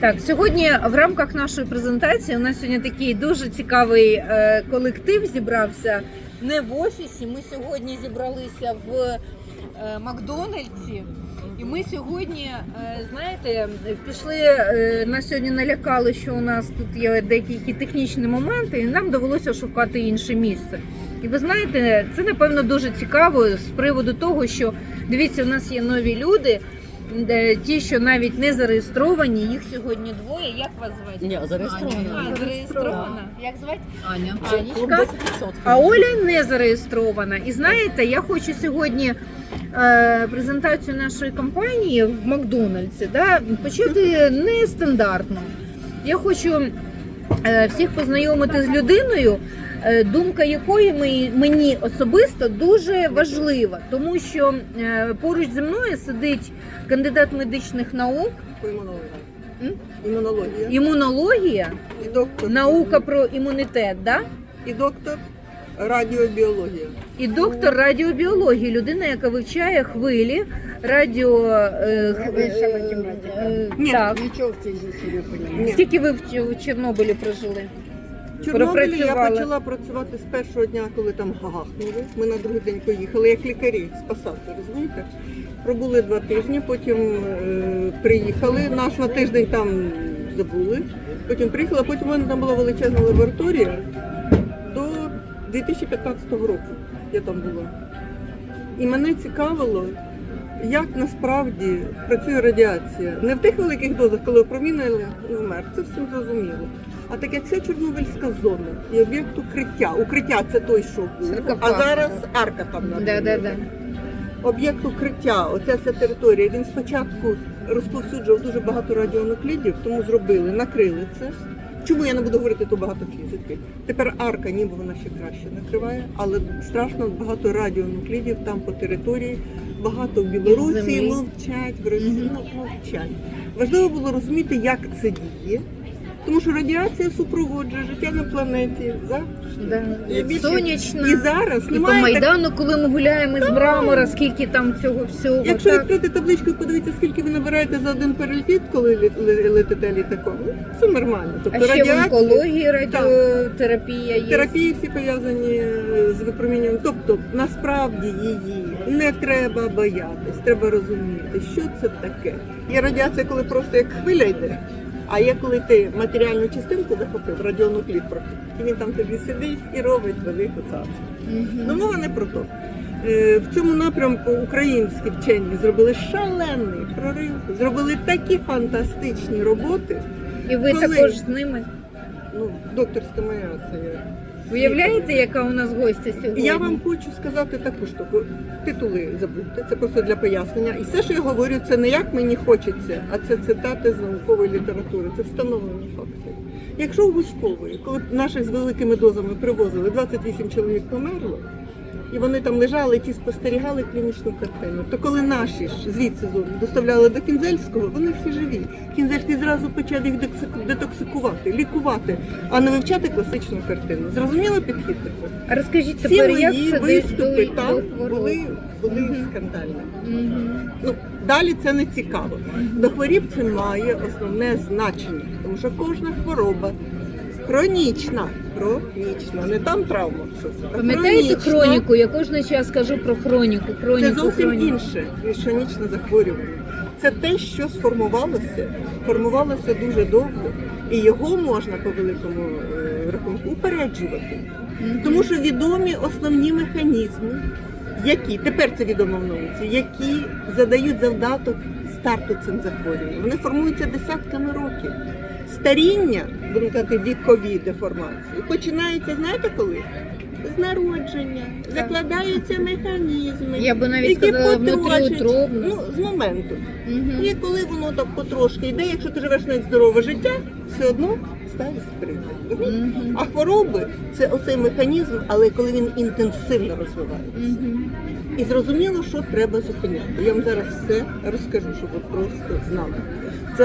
Так, сьогодні в рамках нашої презентації у нас сьогодні такий дуже цікавий е, колектив зібрався не в офісі. Ми сьогодні зібралися в е, Макдональдсі. І ми сьогодні, е, знаєте, пішли нас сьогодні налякали, що у нас тут є деякі технічні моменти, і нам довелося шукати інше місце. І ви знаєте, це напевно дуже цікаво з приводу того, що дивіться, у нас є нові люди. Де ті, що навіть не зареєстровані, їх сьогодні двоє. Як вас звати? Ні, зареєстровано. А, зареєстрована. Як звати? Аня. Анічка. А Оля не зареєстрована. І знаєте, я хочу сьогодні е, презентацію нашої компанії в Макдональдсі да, почати нестандартно. Я хочу е, всіх познайомити з людиною, е, думка якої мені особисто дуже важлива, тому що е, поруч зі мною сидить кандидат медичних наук? Імунологія. імунологія, І доктор. наука про імунітет. Да? І доктор радіобіологія. І доктор радіобіології, людина, яка вивчає хвилі, радіо. Е, Вища е, математика. е, Ні. так. Нічого в цій житті не Скільки ви в, в Чорнобилі прожили? В Чорнобилі я Пропрацювали. почала працювати з першого дня, коли там гахнули. Ми на другий день поїхали, як лікарі спасати, розумієте? Пробули два тижні, потім е, приїхали. Нас на тиждень там забули. Потім приїхали, а потім у мене там була величезна лабораторія до 2015 року. Я там була. І мене цікавило, як насправді працює радіація. Не в тих великих дозах, коли опромінили і вмер, це всім зрозуміло. А так як вся Чорнобильська зона і об'єкт укриття. Укриття це той, що був, а зараз арка там на Да, да, да. Об'єкт укриття, оця вся територія, він спочатку розповсюджував дуже багато радіонуклідів, тому зробили, накрили це. Чому я не буду говорити то багато фізики? Тепер арка, ніби вона ще краще накриває, але страшно багато радіонуклідів там по території. Багато в. Білорусі мовчать, в Росії ну, мовчать. Важливо було розуміти, як це діє, тому що радіація супроводжує життя на планеті. завжди. Да. І більше- Сонячна. І зараз І по немає так- Майдану, коли ми гуляємо з мрамора, скільки там цього всього. Якщо так. відкрити табличку і подивитися, скільки ви набираєте за один переліт, коли летите літаком, це нормально. Тобто А ще в онкології радіотерапія є. терапії всі пов'язані з випромінюванням. Тобто насправді її не треба боятись, треба розуміти, що це таке. Є радіація, коли просто як хвиля йде. А я коли ти матеріальну частинку захопив, радіонуклід трохи, і він там тобі сидить і робить велику цацу. Мгм. Ну, мова не про то. Е, В цьому напрямку українські вчені зробили шалений прорив, зробили такі фантастичні роботи. І ви коли- також з ними. Ну, докторська моя це. Уявляєте, яка у нас гостя сьогодні? Я вам хочу сказати таку штуку. Титули забудьте, це просто для пояснення. І все, що я говорю, це не як мені хочеться, а це цитати з наукової літератури, це встановлені факти. Якщо у військової, коли наших з великими дозами привозили, 28 чоловік померло, і вони там лежали, ті спостерігали клінічну картину, то коли наші ж звідси доставляли до Кінзельського, вони всі живі. Кінзельський зразу почав їх детоксикувати, лікувати, а не вивчати класичну картину. Зрозуміло підхід такий? А розкажіть Всі тепер, як мої це виступи до, там були, були Мгм. скандальні. Ну, далі це не цікаво. До хворіб це має основне значення, тому що кожна хвороба хронічна. Хронічна, не там травма. щось, а Пам'ятаєте хронічна. хроніку? Я кожен час кажу про хроніку. хроніку Це зовсім хроніку. інше, ніж хронічне захворювання. Це те, що сформувалося, формувалося дуже довго, і його можна по великому е, рахунку упереджувати. Мгм. Тому що відомі основні механізми, які тепер це відомо в науці, які задають завдаток старту цим захворюванням. Вони формуються десятками років. Старіння, будемо казати, вікові деформації, починається, знаєте коли? З народження, закладаються механізми. Я би навіть які сказала внутріутробно. Ну, з моменту. Мгм. І коли воно так потрошки йде, якщо ти живеш навіть здорове життя, все одно старість прийде. Розумієте? Мгм. А хвороби це оцей механізм, але коли він інтенсивно розвивається. Мгм. І зрозуміло, що треба зупиняти. Я вам зараз все розкажу, щоб ви просто знали. Це